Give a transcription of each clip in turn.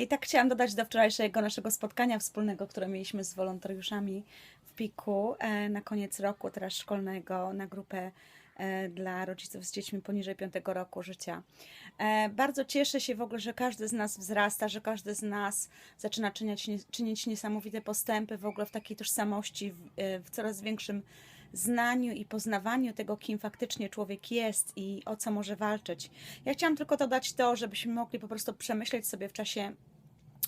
I tak chciałam dodać do wczorajszego naszego spotkania wspólnego, które mieliśmy z wolontariuszami w PIK-u e, na koniec roku teraz szkolnego na grupę e, dla rodziców z dziećmi poniżej 5 roku życia. E, Bardzo cieszę się w ogóle, że każdy z nas wzrasta, że każdy z nas zaczyna czynić, czynić niesamowite postępy w ogóle w takiej tożsamości, w, w coraz większym znaniu i poznawaniu tego, kim faktycznie człowiek jest i o co może walczyć. Ja chciałam tylko dodać to, żebyśmy mogli po prostu przemyśleć sobie w czasie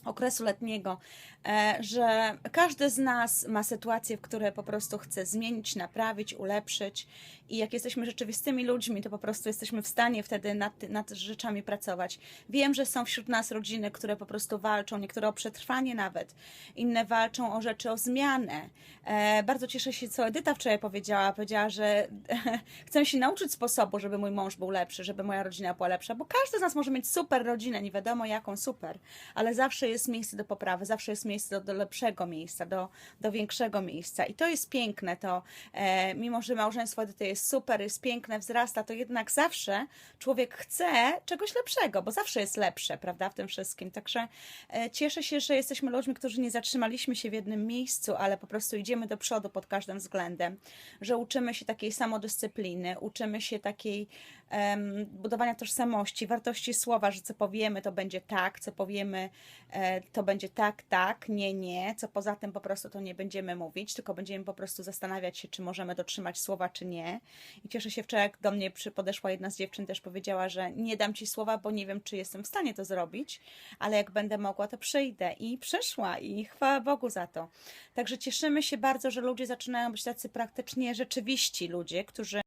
okresu letniego, e, że każdy z nas ma sytuacje, w które po prostu chce zmienić, naprawić, ulepszyć i jak jesteśmy rzeczywistymi ludźmi, to po prostu jesteśmy w stanie wtedy nad, nad rzeczami pracować. Wiem, że są wśród nas rodziny, które po prostu walczą, niektóre o przetrwanie nawet, inne walczą o rzeczy, o zmianę. E, bardzo cieszę się, co Edyta wczoraj powiedziała. Powiedziała, że chcę się nauczyć sposobu, żeby mój mąż był lepszy, żeby moja rodzina była lepsza, bo każdy z nas może mieć super rodzinę, nie wiadomo jaką super, ale zawsze jest miejsce do poprawy, zawsze jest miejsce do, do lepszego miejsca, do, do większego miejsca. I to jest piękne, to e, mimo, że małżeństwo Edyty jest super, jest piękne, wzrasta, to jednak zawsze człowiek chce czegoś lepszego, bo zawsze jest lepsze, prawda, w tym wszystkim. Także e, cieszę się, że jesteśmy ludźmi, którzy nie zatrzymaliśmy się w jednym miejscu, ale po prostu idziemy do przodu pod każdym względem, że uczymy się takiej samodyscypliny, uczymy się takiej em, budowania tożsamości, wartości słowa, że co powiemy, to będzie tak, co powiemy, e, to będzie tak, tak, nie, nie, co poza tym po prostu to nie będziemy mówić, tylko będziemy po prostu zastanawiać się, czy możemy dotrzymać słowa, czy nie. I cieszę się wczoraj, jak do mnie podeszła jedna z dziewczyn, też powiedziała, że nie dam ci słowa, bo nie wiem, czy jestem w stanie to zrobić, ale jak będę mogła, to przyjdę. I przyszła i chwała Bogu za to. Także cieszymy się bardzo, że ludzie zaczynają być tacy praktycznie rzeczywiści ludzie, którzy